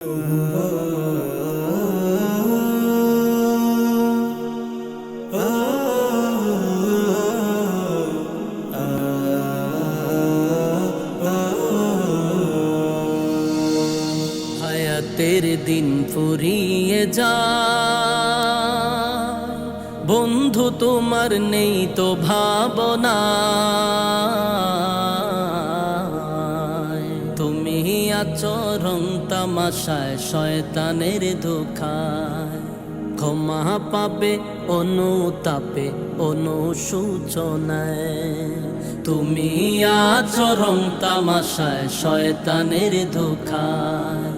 হায়াতের দিন ফুরিয়ে যা। বন্ধু তোমার নেই তো ভাবনা। তুমি আচরণ তামাশায় শয়তানের ধোখায় ক্ষমা পাবে, অনুতাপে, অনুসূচনায়। তুমি আচরণ তামাশায় শয়তানের ধোখায়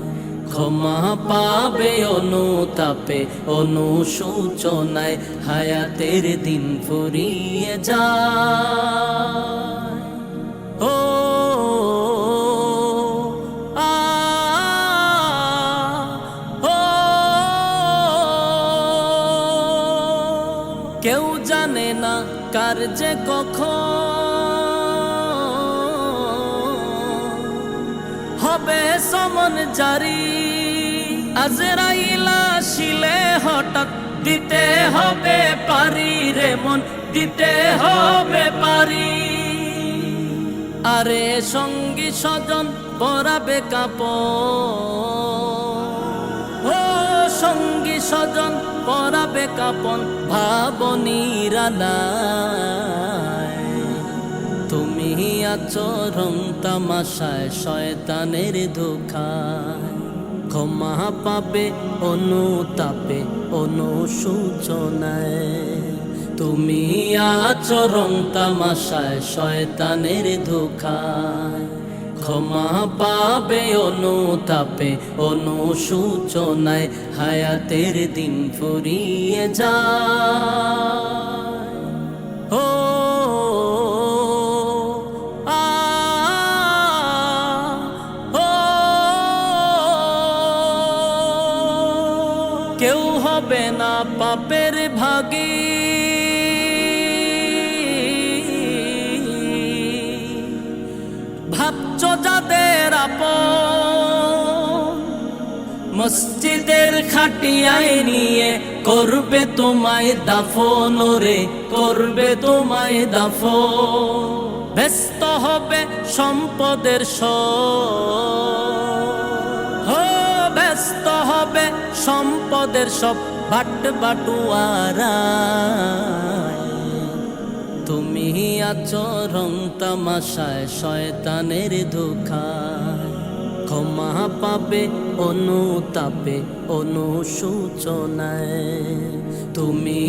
ক্ষমা পাবে, অনুতাপে, অনুসূচনায়। হায়াতের দিন ফুরিয়ে যায় কেউ জানে না কার যে কখন। হবে সমন জারি। আজরাইলা শিলে হঠাৎ দিতে হবে পারি রে মন, দিতে হবে পারি। আরে সঙ্গী স্বজন পরাবে কাপ স্বজন পরাবে কাপন ভাবনিরালায় তুমি আচরণ তামাশায়, শয়তানের ধোখায় ক্ষমা পাবে, অনুতাপে, অনুসূচনায়। তুমি আচরণ তামাশায়, শয়তানের ধোখায় ক্ষমা পাবে অনুতাপে অনুসূচনায় হায়াতের দিন ফুরিয়ে যা ও। কেউ হবে না পাপের ভাগী। ভাবছ যাদের আপন? মসজিদের খাটিয়ায় নিয়ে করবে তোমায় দাফন রে করবে তোমায় দাফন। ব্যস্ত হবে সম্পদের স ব্যস্ত হবে সম্পদের সব, বাট বাটুয়ারা। আচরণ তামাশায় শয়তানের ধোখায় ক্ষমা পাবে, অনুতাপে অনুসূচনায় তুমি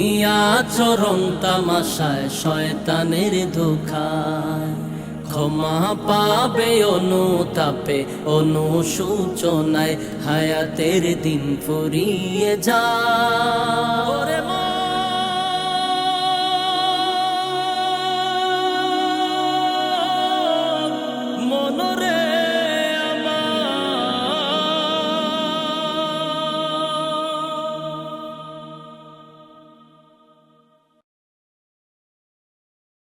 আচরণ তামাশায় শয়তানের ধোখায় ক্ষমা পাবে, অনুতাপে অনুসূচনায় হায়াতের দিন ফুরিয়ে যায়